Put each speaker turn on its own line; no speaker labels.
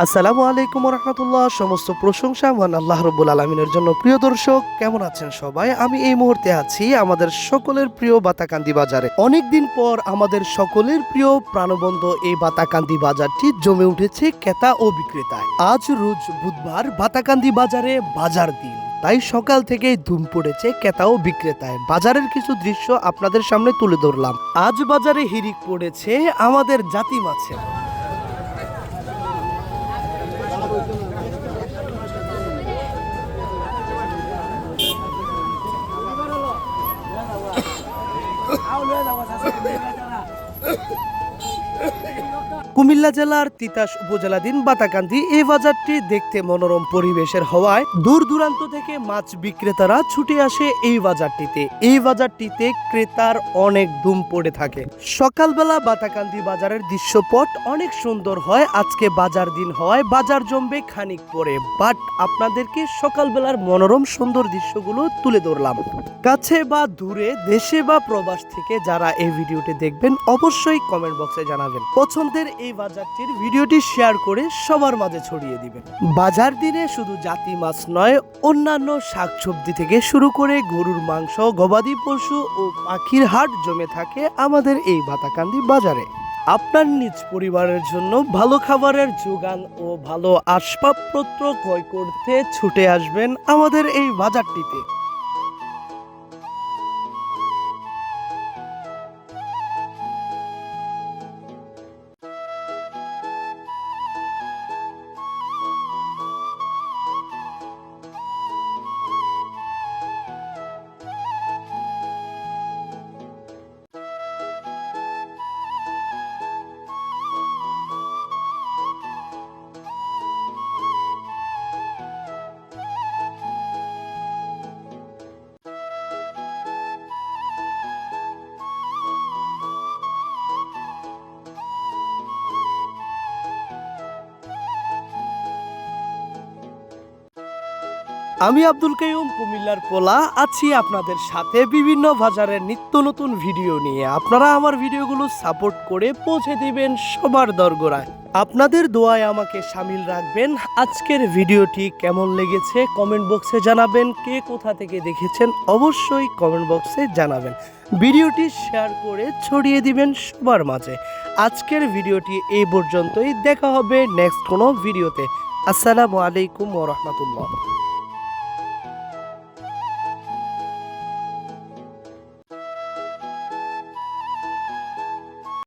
আসসালামু আলাইকুম রহমতুল্লাহ সমস্ত প্রশংসা মহান আল্লাহ রব্বুল আলমিনের জন্য। প্রিয় দর্শক, কেমন আছেন সবাই? আমি এই মুহূর্তে আছি আমাদের সকলের প্রিয় বাতাকান্দি বাজারে। অনেকদিন পর আমাদের সকলের প্রিয় প্রাণবন্ধ এই বাতাকান্দি বাজারটি জমে উঠেছে ক্রেতা ও বিক্রেতায়। আজ রোজ বুধবার বাতাকান্দি বাজারে বাজার দিন। তাই সকাল থেকেই ধুম পড়েছে ক্রেতা ও বিক্রেতায়। বাজারের কিছু দৃশ্য আপনাদের সামনে তুলে ধরলাম। আজ বাজারে হিরিক পড়েছে আমাদের জাতি মাছের ไม่ได้เร็ কুমিল্লা জেলার তিতাস উপজেলাধীন বাতাকান্দি এই বাজারটি দেখতে মনোরম পরিবেশের হওয়ায় দূর দূরান্ত থেকে মাছ বিক্রেতারা ছুটে আসে এই বাজারটিতে। এই বাজারটিতে ক্রেতার অনেক ধুম পড়ে থাকে। সকালবেলা বাতাকান্দি বাজারের দৃশ্যপট অনেক সুন্দর হয়। আজকে বাজার দিন হওয়ায় বাজার জমবে খানিক পরে। বাট আপনাদেরকে সকালবেলার মনোরম সুন্দর দৃশ্যগুলো তুলে ধরলাম। কাছে বা দূরে, দেশে বা প্রবাস থেকে যারা এই ভিডিওটি দেখবেন, অবশ্যই কমেন্ট বক্সে জানাবেন। পছন্দের এই বাজারটির ভিডিওটি শেয়ার করে সবার মাঝে ছড়িয়ে দিবেন। বাজার দিনে শুধু জাতি মাছ নয়, অন্যান্য শাকসবজি থেকে শুরু করে গরুর মাংস, গবাদি পশু ও পাখির হাট জমে থাকে আমাদের এই বাতাকান্দি বাজারে। আপনার নিজ পরিবারের জন্য ভালো খাবারের যোগান ও ভালো আসবাবপত্র ক্রয় করতে ছুটে আসবেন আমাদের এই বাজারটিতে। আমি আব্দুল কাইয়ুম, কুমিল্লার পোলা। আছি আপনাদের সাথে বিভিন্ন বাজারের নিত্য নতুন ভিডিও নিয়ে। আপনারা আমার ভিডিওগুলো সাপোর্ট করে পৌঁছে দিবেন সবার দরগোড়ায়। আপনাদের দোয়ায় আমাকে সামিল রাখবেন। আজকের ভিডিওটি কেমন লেগেছে কমেন্ট বক্সে জানাবেন। কে কোথা থেকে দেখেছেন অবশ্যই কমেন্ট বক্সে জানাবেন। ভিডিওটি শেয়ার করে ছড়িয়ে দিবেন সবার মাঝে। আজকের ভিডিওটি এই পর্যন্তই। দেখা হবে নেক্সট কোনো ভিডিওতে। আসসালামু আলাইকুম ওরহমতুল্লাহ